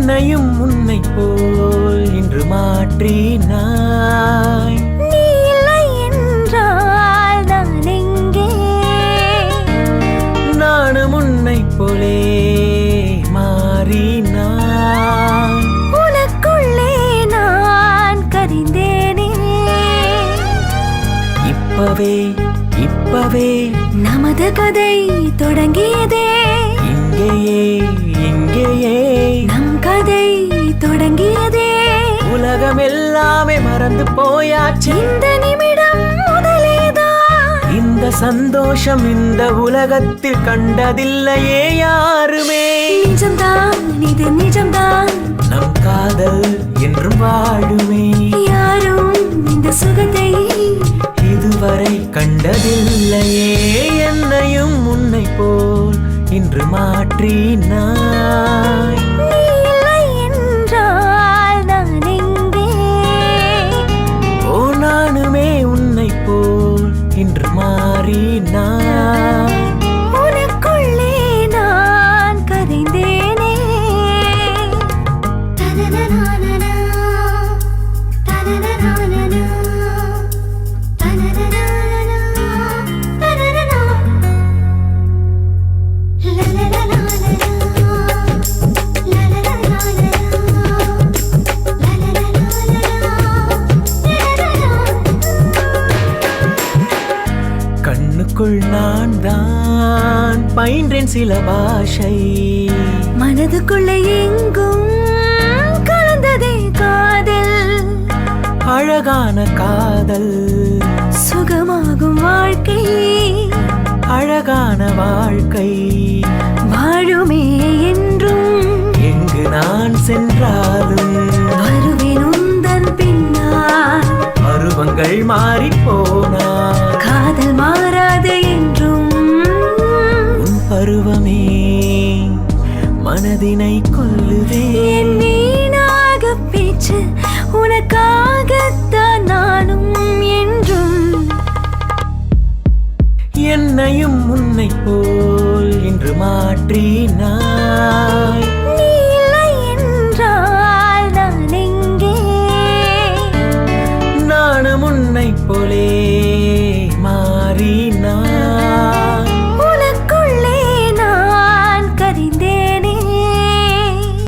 என்னையும் உன்னை போல் இன்று மாற்றினாய். நானும் உன்னை போலே மாறினான் உனக்குள்ளே நான் கரிந்தேனே. இப்பவே இப்பவே நமது கதை தொடங்கியதே. இங்கேயே இங்கேயே. உலகம் எல்லாமே மறந்து போயாச்சு. இந்த நிமிடம் முதலேதான் இந்த சந்தோஷம் இந்த உலகத்தில் கண்டதில்லையே யாருமே. நிஜம்தான் இது நிஜம்தான். நம் காதல் என்றும் வாழுமே. யாரும் இந்த சுகத்தை இதுவரை கண்டதில்லையே என்னையும் உன்னை போல் இன்று மாற்றினாய் கண்ணுக்குள் நான் தான் பயின்றேன் சில பாஷை. மனதுக்குள்ளே எங்கும் கலந்ததே காதல். அழகான காதல். சுகமாகும் வாழ்க்கை. அழகான வாழ்க்கை. வாழுமே என்றும். எங்கு நான் சென்றாலும். வருவேன் உந்தன் பின்னால். பருவங்கள் போனால். காதல் மாறாது என்றும். உன் பருவமே மனதினை கொல்லுதே. நீனாக பேச்சு உனக்காகத்தான் நானும் என்றும். என்னையும் உன்னை போல் இன்று மாற்றினாய். போலே